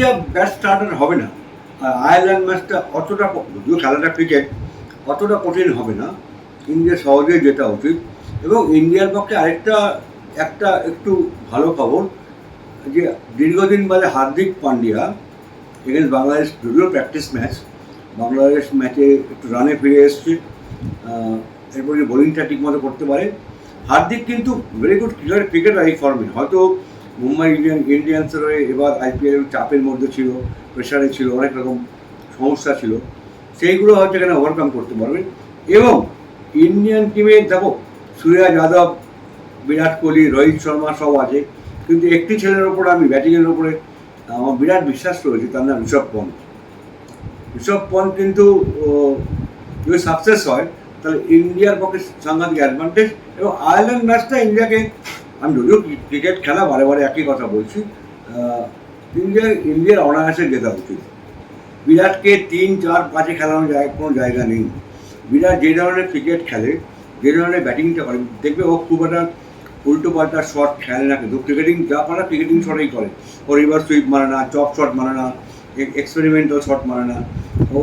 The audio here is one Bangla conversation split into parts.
ইন্ডিয়া ব্যাট স্টার্টার হবে না আয়ারল্যান্ড ম্যাচটা অতটা যদিও খেলাটা ক্রিকেট অতটা কঠিন হবে না। ইন্ডিয়া সহজেই জেতা উচিত। এবং ইন্ডিয়ার পক্ষে আরেকটা, একটা একটু ভালো খবর, যে দীর্ঘদিন বাদে হার্দিক পান্ডিয়া এগেন্স বাংলাদেশ যদিও প্র্যাকটিস ম্যাচ বাংলাদেশ ম্যাচে একটু রানে ফিরে এসছে এরপরে বোলিংটা ঠিকমতো করতে পারে। হার্দিক কিন্তু ভেরি গুড ক্রিকেট ক্রিকেটার এই ফর্মে হয়তো মুম্বাই ইন্ডিয়ান ইন্ডিয়ান্সের হয়ে এবার আইপিএল চাপের মধ্যে ছিল প্রেশারে ছিল, অনেক রকম সমস্যা ছিল। সেইগুলো হয়তো এখানে ওভারকাম করতে পারবে। এবং ইন্ডিয়ান টিমে দেখো সূর্যা যাদব, বিরাট কোহলি, রোহিত শর্মা সব আছে। কিন্তু একটি ছেলের ওপর আমি ব্যাটিংয়ের ওপরে, আমার বিরাট বিশ্বাস রয়েছে, তার নাম ঋষভ পন্থ। ঋষভ পন্থ কিন্তু যদি সাকসেস হয়, তাহলে ইন্ডিয়ার পক্ষে সাংঘাতিক অ্যাডভান্টেজ এবং আয়ারল্যান্ড ম্যাচটা ইন্ডিয়াকে আমি যদিও ক্রিকেট খেলা বারে বারে একই কথা বলছি আহ, ইন্ডিয়ার অনায়াসে জেতা উচিত। বিরাটকে তিন চার পাঁচে খেলানো যায় কোনো জায়গা নেই। বিরাট যে ধরনের ক্রিকেট খেলে যে ধরনের ব্যাটিংটা করে দেখবে ও খুব একটা উল্টো পাল্টা শট খেলে না কিন্তু ক্রিকেটিং যা পারা ক্রিকেটিং শটেই করে। ও রিভার্স সুইপ মারে না চপ শট মারে না এক্সপেরিমেন্টাল শট মারে না। ও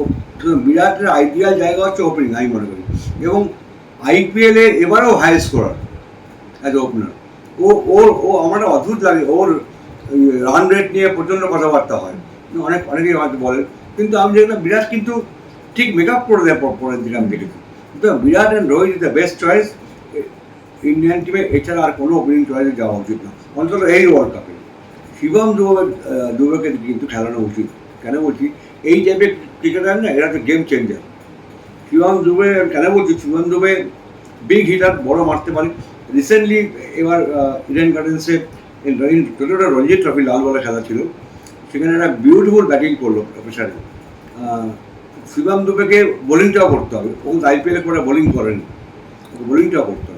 বিরাটের আইডিয়াল জায়গা হচ্ছে ওপেনিং আমি মনে করি। এবং আইপিএলে এবারেও হাই স্কোরার অ্যাজ ওপেনার ও ওর ও আমার অদ্ভুত লাগে, ওর রান রেট নিয়ে প্রচণ্ড কথাবার্তা হয়। অনেক, অনেকেই হয়তো বলেন কিন্তু আমি দেখলাম বিরাট কিন্তু ঠিক মেক আপ করে দেয় পরের দিকে আমি দেখেছি। কিন্তু Virat and Rohit is the best choice Indian টিমে এছাড়া আর কোনো ওপেনিং চয়েসে যাওয়া উচিত না। অন্তত এই ওয়ার্ল্ড কাপে শিবম দুবে, দুবেকে কিন্তু খেলানো উচিত। কেন বলছি? এই টাইপের ক্রিকেটার না, এরা তো গেম চেঞ্জার শিবম দুবে, কেন বলছি? শিবম দুবে বিগ হিটার বড় মারতে পারে। রিসেন্টলি এবার ইডেন গার্ডেন্সে টোটোটা রঞ্জি ট্রফি লাল বলে খেলা ছিল। সেখানে একটা বিউটিফুল ব্যাটিং করল প্রফেসর শিবাম দুবেকে বোলিংটাও করতে হবে। ও আইপিএলে করে বোলিং করেন। বোলিংটাও করতে হবে।